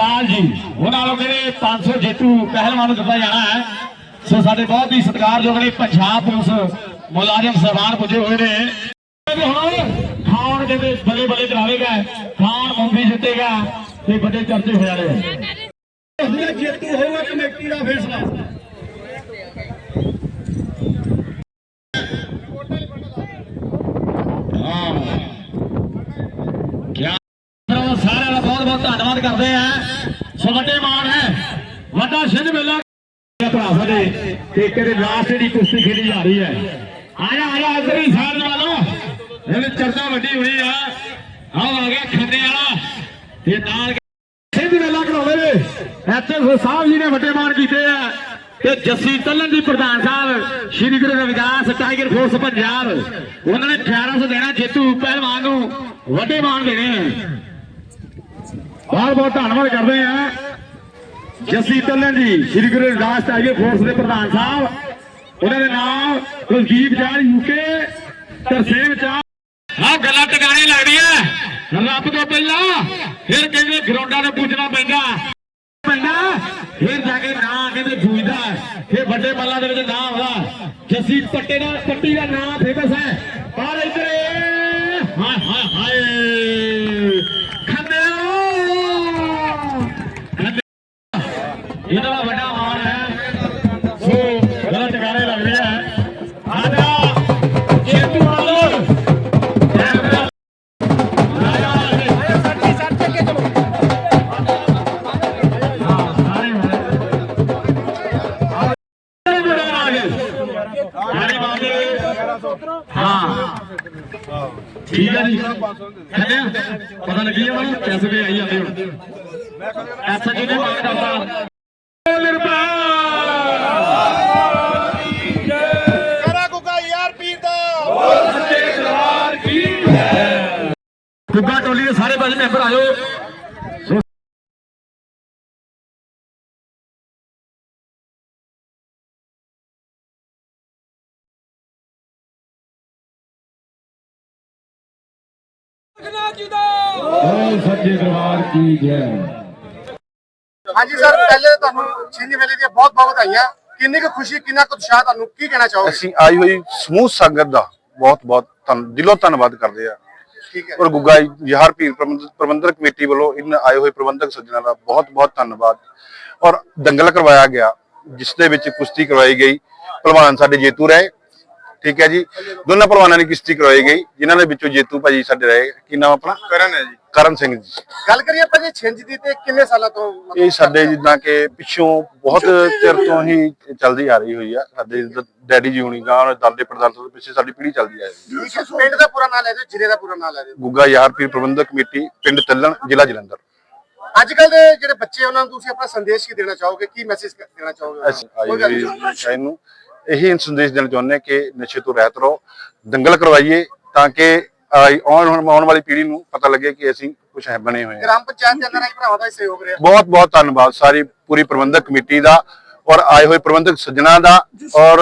ਇਕਬਾਲ ਜੀ ਉਹਨਾਂ ਨੂੰ ਕਹਿੰਦੇ 500 ਜੇਤੂ ਪਹਿਲਵਾਨ ਨੂੰ ਦਿੱਤਾ ਜਾਣਾ ਹੈ। ਸੋ ਸਾਡੇ ਬਹੁਤ ਹੀ ਸਤਿਕਾਰਯੋਗ ਨੇ ਪੰਜਾਬ ਪੁਲਿਸ ਮੁਲਾਜ਼ਮ ਸਹਿਬਾਨ ਪੁੱਜੇ ਹੋਏ ਨੇ। ਬੱਲੇ ਬੱਲੇ ਕਰਾਵੇਗਾ ਖਾਨ ਮੁੰਬਈ ਜਿੱਤੇਗਾ ਤੇ ਵੱਡੇ ਚਰਚੇ ਹੋ ਜਾਣੇ ਉਹਦਾ ਜੇਤੂ ਹੋਊਗਾ ਕਮੇਟੀ ਦਾ ਫੈਸਲਾ। ਹਾਂ। ਕਿਆ ਸਾਰਿਆਂ ਦਾ ਬਹੁਤ ਬਹੁਤ ਧੰਨਵਾਦ ਕਰਦੇ ਆ। ਸੋ ਵੱਡੇ ਮਾਣ ਹੈ। ਵੱਡਾ ਸਿੰਘ ਮੇਲਾ ਭਰਾ ਸਾਡੇ। ਠੇਕੇ ਦੇ ਲਾਸਟ ਜਿਹੜੀ ਕੁਸ਼ਤੀ ਖੇਡੀ ਜਾ ਰਹੀ ਹੈ। ਆਇਆ ਆਇਆ, ਇੱਧਰ ਹੀ ਸਾਰ ਵਾਲੋ। ਇਹਨੇ ਚਰਚਾ ਵੱਡੀ ਹੋਈ ਆ। ਆਹ ਆ ਗਿਆ ਖੰਡੇ ਵਾਲਾ। ਤੇ ਨਾਲ ਸਿੰਘ ਮੇਲਾ ਕਰਾਉਂਦੇ ਨੇ। ਐਚਐਸ ਸਾਹਿਬ ਜੀ ਨੇ ਵੱਡੇ ਮਾਣ ਕੀਤੇ ਆ। ਤੇ ਜੱਸੀ ਤੱਲਨ ਦੀ ਪ੍ਰਧਾਨ ਸਾਹਿਬ, ਸ਼੍ਰੀ ਗੁਰੂ ਰਵਿਦਾਸ ਟਾਈਗਰ ਫੋਰਸ ਪੰਜਾਬ ਉਹਨਾਂ ਨੇ 1800 ਦੇਣਾ ਜੇਤੂ ਪਹਿਲਵਾਨ ਨੂੰ। ਵੱਡੇ ਮਾਨ ਦੇਣੇ ਆ ਬਹੁਤ ਬਹੁਤ ਧੰਨਵਾਦ ਕਰਦੇ ਆ ਜੱਸੀ ਤੱਲਨ ਜੀ ਸ਼੍ਰੀ ਗੁਰੂ ਰਵਿਦਾਸ ਟਾਈਗਰ ਫੋਰਸ ਦੇ ਪ੍ਰਧਾਨ ਸਾਹਿਬ ਉਹਨਾਂ ਦੇ ਨਾਮ ਕੁਲਦੀਪ ਜਾਨ ਯੂਕੇ ਤਰਸੇਮ ਚਾ ਆ ਗੱਲਾਂ ਟਿਕਾਣੇ ਲੱਗਦੀਆਂ। ਰੱਬ ਤੋਂ ਪਹਿਲਾਂ ਫਿਰ ਕਹਿੰਦੇ ਗਰਾਊਂਡਾਂ ਤੇ ਪੁੱਜਣਾ ਪੈਂਦਾ। ਪੈਂਦਾ ਫਿਰ ਜਾ ਕੇ ਨਾਂ ਕਹਿੰਦੇ ਪੂਜਦਾ ਫਿਰ ਵੱਡੇ ਮੱਲਾਂ ਦੇ ਵਿੱਚ ਨਾਂ ਆਉਂਦਾ। ਜੱਸੀ ਪੱਟੇ ਦਾ ਪੱਟੀ ਦਾ ਨਾਂ ਫੇਮਸ ਹੈ। ਪਰ ਇੱਧਰ ਠੀਕ ਹੈ ਜੀ। ਖੜਿਆ ਪਤਾ ਲੱਗੀ ਉਹਨਾਂ ਨੂੰ ਪੈਸੇ ਵੀ ਆਈ ਜਾਂਦੇ ਹੁਣ। ਐਸਾ ਜੀ ਨੇ ਮਾਰ ਕਰਦਾ। ਗੁੱਗਾ ਯਾਰ ਪੀਰ ਟੋਲੀ ਦੇ ਸਾਰੇ ਬਾਜ ਮੈਂਬਰ ਆਇਓ। ਓ ਸੱਚੇ ਦਰਬਾਰ ਕੀ ਜੈ। ਹਾਂਜੀ ਸਰ ਪਹਿਲੇ ਤੁਹਾਨੂੰ ਛਿੰਝ ਵੇਲੇ ਦੀਆਂ ਬਹੁਤ ਬਹੁਤ ਵਧਾਈਆਂ। ਕਿੰਨੀ ਕੁ ਖੁਸ਼ੀ ਕਿੰਨਾ ਕੁ ਉਤਸ਼ਾਹ ਤੁਹਾਨੂੰ ਕੀ ਕਹਿਣਾ ਚਾਹੋਗੇ? ਅਸੀਂ ਆਈ ਹੋਈ ਸਮੂਹ ਸੰਗਤ ਦਾ ਬਹੁਤ ਬਹੁਤ ਧੰਨ ਦਿਲੋਂ ਧੰਨਵਾਦ ਕਰਦੇ ਆ ਠੀਕ ਹੈ। ਔਰ ਗੁੱਗਾ ਯਾਰ ਪੀਰ ਪ੍ਰਬੰਧ- ਪ੍ਰਬੰਧਕ ਕਮੇਟੀ ਵੱਲੋਂ ਇਨ ਆਏ ਹੋਏ ਪ੍ਰਬੰਧਕ ਸੱਜਣਾ ਦਾ ਬਹੁਤ ਬਹੁਤ ਧੰਨਵਾਦ। ਔਰ ਦੰਗਲ ਕਰਵਾਇਆ ਗਿਆ ਜਿਸ ਦੇ ਵਿੱਚ ਕੁਸ਼ਤੀ ਕਰਵਾਈ ਗਈ। ਪਹਿਲਵਾਨ ਸਾਡੇ ਜੇਤੂ ਰਹੇ। ਠੀਕ ਹੈ ਜੀ। ਦੋਨਾਂ ਪਹਿਲਵਾਨਾਂ ਦੀ ਕੁਸ਼ਤੀ ਕਰਵਾਈ ਗਈ ਜਿਨ੍ਹਾਂ ਦੇ ਵਿੱਚੋਂ ਜੇਤੂ ਭਾਜੀ ਸਾਡੇ ਰਹੇ। ਕੀ ਨਾਮ ਆਪਣਾ? ਕਰਨ ਹੈ ਜੀ। ਕਰਨ ਸਿੰਘ ਜੀ। ਗੱਲ ਕਰੀਏ ਆਪਾਂ ਜੇ ਛਿੰਝ ਦੀ ਤੇ ਕਿੰਨੇ ਸਾਲਾਂ ਤੋਂ ਇਹ ਸਾਡੇ ਜਿੱਦਾਂ ਕਿ ਪਿੱਛੋਂ ਬਹੁਤ ਚਿਰ ਤੋਂ ਹੀ ਚੱਲਦੀ ਆ ਰਹੀ ਹੋਈ ਆ। ਸਾਡੇ ਡੈਡੀ ਜੀ ਹੁਣੀ ਗਾਂ ਦਾਦੇ ਪੜਦਾਦੇ ਤੋਂ ਪਿੱਛੇ ਸਾਡੀ ਪੀੜ੍ਹੀ ਚੱਲਦੀ ਆ ਰਹੀ ਠੀਕ ਹੈ, ਪਿੰਡ ਦਾ ਪੂਰਾ ਨਾਂ ਲੈ ਦਿਓ ਜ਼ਿਲ੍ਹੇ ਦਾ ਪੂਰਾ ਨਾਂ ਲੈ ਦਿਓ। ਗੁੱਗਾ ਯਾਰ ਪੀਰ ਪ੍ਰਬੰਧਕ ਕਮੇਟੀ ਪਿੰਡ ਤੱਲਣ ਜ਼ਿਲ੍ਹਾ ਜਲੰਧਰ। ਅੱਜ ਕੱਲ ਦੇ ਜਿਹੜੇ ਬੱਚੇ ਉਹਨਾਂ ਨੂੰ ਤੁਸੀਂ ਆਪਣਾ ਸੰਦੇਸ਼ ਕੀ ਦੇਣਾ ਚਾਹੋਗੇ? ਕੀ ਮੈਸੇਜ ਦੇਣਾ ਚਾਹੋਗੇ ਕੋਈ ਗੱਲ ਨਹੀਂ। ਸ਼ਾਇਦ ਨੂੰ ਇਹੀ ਸੰਦੇਸ਼ ਦੇਣਾ ਚਾਹੁੰਦੇ ਕਿ ਨਸ਼ੇ ਤੋਂ ਰਹਿਤ ਰਹੋ ਦੰਗਲ ਕਰਵਾਈਏ ਤਾਂ ਕਿ ਆਉਣ ਆਉਣ ਵਾਲੀ ਪੀੜ੍ਹੀ ਨੂੰ ਪਤਾ ਲੱਗੇ ਕਿ ਅਸੀਂ ਕੁਝ ਹੈ ਬਣੇ ਹੋਏ ਹਾਂ। ਗ੍ਰਾਮ ਪੰਚਾਇਤ ਦੇ ਅੰਦਰ ਆਈ ਭਰਾਵਾਂ ਦਾ ਸਹਿਯੋਗ ਰਿਹਾ। ਬਹੁਤ ਬਹੁਤ ਧੰਨਵਾਦ ਸਾਰੀ ਪੂਰੀ ਪ੍ਰਬੰਧਕ ਕਮੇਟੀ ਦਾ ਔਰ ਆਏ ਹੋਏ ਪ੍ਰਬੰਧਕ ਸੱਜਣਾ ਦਾ ਔਰ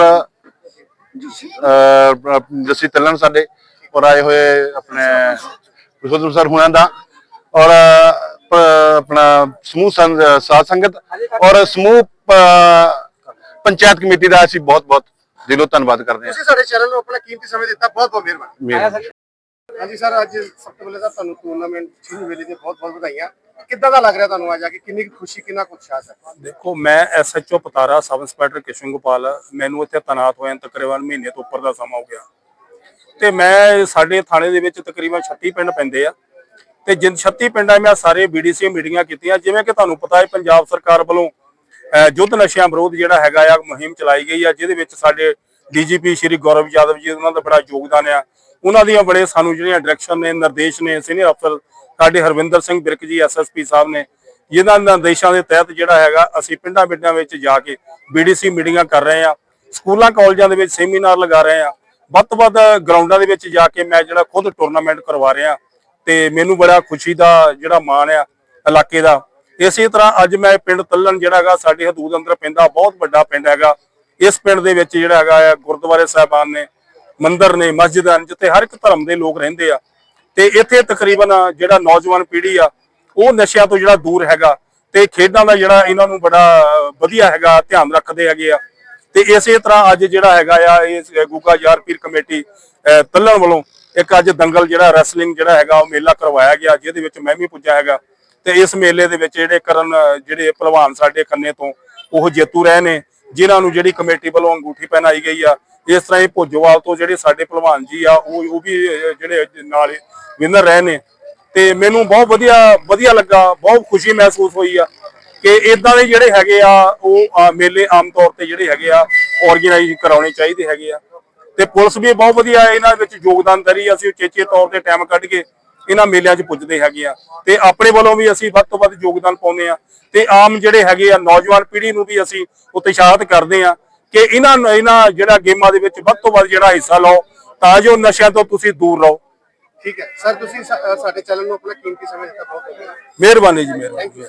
ਜੱਸੀ ਤੱਲਣ ਸਾਡੇ ਔਰ ਆਏ ਹੋਏ ਆਪਣੇ ਵਿਸ਼ਵਦਰ ਸਰ ਹੁਣਾਂ ਦਾ ਔਰ ਆਪਣਾ ਸਮੂਹ ਸਾਧ ਸੰਗਤ ਔਰ ਸਮੂਹ ਪੰਚਾਇਤ ਕਮੇਟੀ ਦਾ ਅਸੀਂ ਬਹੁਤ ਬਹੁਤ ਦਿਲੋਂ ਧੰਨਵਾਦ ਕਰਦੇ ਹਾਂ। ਤੁਸੀਂ ਸਾਡੇ ਚੈਨਲ ਨੂੰ ਆਪਣਾ ਕੀਮਤੀ ਸਮਾਂ ਦਿੱਤਾ ਬਹੁਤ ਬਹੁਤ ਮਿਹਰਬਾਨੀ। ਹਾਂਜੀ ਸਰ ਅੱਜ ਸਭ ਤੋਂ ਪਹਿਲੇ ਤਾਂ ਤੁਹਾਨੂੰ ਟੂਰਨਾਮੈਂਟ ਛਿੰਝ ਵੇਲੇ ਦੀਆਂ ਬਹੁਤ ਬਹੁਤ ਵਧਾਈਆਂ। ਕਿੱਦਾਂ ਦਾ ਲੱਗ ਰਿਹਾ ਤੁਹਾਨੂੰ ਅੱਜ ਆ ਕੇ? ਕਿੰਨੀ ਖੁਸ਼ੀ ਕਿੰਨਾ ਉਤਸ਼ਾਹ ਸਰ? ਦੇਖੋ ਮੈਂ SHO Patara sub inspector Kishan Gopal ਮੈਨੂੰ ਇੱਥੇ ਤੈਨਾਤ ਹੋਇਆ ਤਕਰੀਬਨ ਮਹੀਨੇ ਤੋਂ ਉੱਪਰ ਦਾ ਸਮਾਂ ਹੋ ਗਿਆ। ਤੇ ਮੈਂ ਸਾਡੇ ਥਾਣੇ ਦੇ ਵਿੱਚ ਤਕਰੀਬਨ 36 ਪਿੰਡ ਪੈਂਦੇ ਆ। ਤੇ ਜਿਨ 36 ਪਿੰਡਾਂ ਮੈਂ ਸਾਰੇ ਬੀਡੀਸੀ ਮੀਟਿੰਗਾਂ ਕੀਤੀਆਂ। ਜਿਵੇਂ ਕਿ ਤੁਹਾਨੂੰ ਪਤਾ ਹੈ ਪੰਜਾਬ ਸਰਕਾਰ ਵੱਲੋਂ ਯੁੱਧ ਨਸ਼ਿਆਂ ਵਿਰੋਧ ਜਿਹੜਾ ਹੈਗਾ ਆ ਮੁਹਿੰਮ ਚਲਾਈ ਗਈ ਆ, ਜਿਹਦੇ ਵਿੱਚ ਸਾਡੇ ਡੀਜੀਪੀ ਸ਼੍ਰੀ ਗੌਰਵ ਯਾਦਵ ਜੀ ਉਹਨਾਂ ਦਾ ਬੜਾ ਯੋਗਦਾਨ ਆ। ਉਹਨਾਂ ਦੀਆਂ ਬੜੇ ਸਾਨੂੰ ਜਿਹੜੀਆਂ ਡਾਇਰੈਕਸ਼ਨ ਨੇ, ਨਿਰਦੇਸ਼ ਨੇ ਸੀਨੀਅਰ ਅਫਸਰ ਸਾਡੇ ਹਰਵਿੰਦਰ ਸਿੰਘ ਬਿਰਕ ਜੀ ਐਸਐਸਪੀ ਸਾਹਿਬ ਨੇ, ਜਿਨ੍ਹਾਂ ਨਿਰਦੇਸ਼ਾਂ ਦੇ ਤਹਿਤ ਜਿਹੜਾ ਹੈਗਾ ਅਸੀਂ ਪਿੰਡਾਂ ਪਿੰਡਾਂ ਵਿੱਚ ਜਾ ਕੇ ਬੀਡੀਸੀ ਮੀਟਿੰਗਾਂ ਕਰ ਰਹੇ ਆ, ਸਕੂਲਾਂ, ਕਾਲਜਾਂ ਦੇ ਵਿੱਚ ਸੈਮੀਨਾਰ ਲਗਾ ਰਹੇ ਆ। ਵੱਧ ਤੋਂ ਵੱਧ ਗਰਾਊਂਡਾਂ ਦੇ ਵਿੱਚ ਜਾ ਕੇ ਮੈਂ ਜਿਹੜਾ ਖੁਦ ਟੂਰਨਾਮੈਂਟ ਕਰਵਾ ਰਿਹਾ ਤੇ ਮੈਨੂੰ ਬੜਾ ਖੁਸ਼ੀ ਦਾ ਜਿਹੜਾ ਮਾਣ ਆ ਇਲਾਕੇ ਦਾ। ਇਸੇ ਤਰ੍ਹਾਂ ਅੱਜ ਮੈਂ ਪਿੰਡ ਤੱਲਣ ਜਿਹੜਾ ਹੈਗਾ ਸਾਡੇ ਹਦੂਦ ਅੰਦਰ ਪੈਂਦਾ ਬਹੁਤ ਵੱਡਾ ਪਿੰਡ ਹੈਗਾ। ਇਸ ਪਿੰਡ ਦੇ ਵਿੱਚ ਜਿਹੜਾ ਹੈਗਾ ਆ ਗੁਰਦੁਆਰੇ ਸਾਹਿਬਾਨ ਨੇ ਮੰਦਿਰ ਨੇ ਮਸਜਿਦਾਂ ਨੇ ਜਿੱਥੇ ਹਰ ਇੱਕ ਧਰਮ ਦੇ ਲੋਕ ਰਹਿੰਦੇ ਆ। ਤੇ ਇੱਥੇ ਤਕਰੀਬਨ ਜਿਹੜਾ ਨੌਜਵਾਨ ਪੀੜ੍ਹੀ ਆ ਉਹ ਨਸ਼ਿਆਂ ਤੋਂ ਜਿਹੜਾ ਦੂਰ ਹੈਗਾ ਤੇ ਖੇਡਾਂ ਦਾ ਜਿਹੜਾ ਇਹਨਾਂ ਨੂੰ ਬੜਾ ਵਧੀਆ ਹੈਗਾ ਧਿਆਨ ਰੱਖਦੇ ਹੈਗੇ ਆ। ਤੇ ਇਸੇ ਤਰ੍ਹਾਂ ਅੱਜ ਜਿਹੜਾ ਹੈਗਾ ਆ ਇਹ ਗੁੱਗਾ ਯਾਰ ਪੀਰ ਕਮੇਟੀ ਅਹ, ਤੱਲਣ ਵੱਲੋਂ ਇੱਕ ਅੱਜ ਦੰਗਲ ਜਿਹੜਾ ਰੈਸਲਿੰਗ ਜਿਹੜਾ ਹੈਗਾ ਉਹ ਮੇਲਾ ਕਰਵਾਇਆ ਗਿਆ ਜਿਹਦੇ ਵਿੱਚ ਮੈਂ ਵੀ ਪੁੱਜਾ ਹੈਗਾ। ਤੇ ਇਸ ਮੇਲੇ ਦੇ ਵਿੱਚ ਜਿਹੜੇ ਕਰਨ, ਜਿਹੜੇ ਪਹਿਲਵਾਨ ਸਾਡੇ ਖੰਨੇ ਤੋਂ, ਉਹ ਜੇਤੂ ਰਹੇ ਨੇ, ਜਿਨ੍ਹਾਂ ਨੂੰ ਜਿਹੜੀ ਕਮੇਟੀ ਵੱਲੋਂ ਅੰਗੂਠੀ ਪਹਿਨਾਈ ਗਈ ਆ, ਇਸ ਤਰ੍ਹਾਂ ਹੀ ਭੋਜੋਵਾਲ ਤੋਂ ਜਿਹੜੇ ਸਾਡੇ ਪਹਿਲਵਾਨ ਜੀ ਆ, ਉਹ ਉਹ ਵੀ ਜਿਹੜੇ ਨਾਲ ਵਿਨਰ ਰਹੇ ਨੇ। ਤੇ ਮੈਨੂੰ ਬਹੁਤ ਵਧੀਆ ਵਧੀਆ ਲੱਗਾ, ਬਹੁਤ ਖੁਸ਼ੀ ਮਹਿਸੂਸ ਹੋਈ ਆ ਕਿ ਇਦਾਂ ਦੇ ਜਿਹੜੇ ਹੈਗੇ ਆ, ਉਹ ਮੇਲੇ ਆਮ ਤੌਰ ਤੇ ਜਿਹੜੇ ਹੈਗੇ ਆ ਆਰਗੇਨਾਈਜ਼ ਕਰਾਉਣੇ ਚਾਹੀਦੇ ਹੈਗੇ ਆ। ਤੇ ਪੁਲਿਸ ਵੀ ਬਹੁਤ ਵਧੀਆ ਇਹਨਾਂ ਵਿੱਚ ਯੋਗਦਾਨ ਦਰੀ ਅਸੀਂ ਉਚੇਚੇ ਤੌਰ ਤੇ ਟਾਈਮ ਕੱਢ ਕੇ ਇਹਨਾਂ ਮੇਲਿਆਂ 'ਚ ਪੁੱਜਦੇ ਹੈਗੇ ਆ। ਤੇ ਆਪਣੇ ਵੱਲੋਂ ਵੀ ਅਸੀਂ ਵੱਧ ਤੋਂ ਵੱਧ ਯੋਗਦਾਨ ਪਾਉਂਦੇ ਆ। ਤੇ ਆਮ ਜਿਹੜੇ ਹੈਗੇ ਆ ਨੌਜਵਾਨ ਪੀੜ੍ਹੀ ਨੂੰ ਵੀ ਅਸੀਂ ਉਤਸ਼ਾਹਿਤ ਕਰਦੇ ਆ ਕਿ ਇਹਨਾਂ ਇਹਨਾਂ ਜਿਹੜਾ ਗੇਮਾਂ ਦੇ ਵਿੱਚ ਵੱਧ ਤੋਂ ਵੱਧ ਜਿਹੜਾ ਹਿੱਸਾ ਲਓ ਤਾਂ ਜੋ ਨਸ਼ਿਆਂ ਤੋਂ ਤੁਸੀਂ ਦੂਰ ਰਹੋ। ਠੀਕ ਹੈ। ਸਰ ਤੁਸੀਂ ਸਾਡੇ ਚੈਨਲ ਨੂੰ ਆਪਣਾ ਕੀਮਤੀ ਸਮੇਂ ਦਿੱਤਾ ਬਹੁਤ ਮਿਹਰਬਾਨੀ ਜੀ ਮਿਹਰਬਾਨੀ।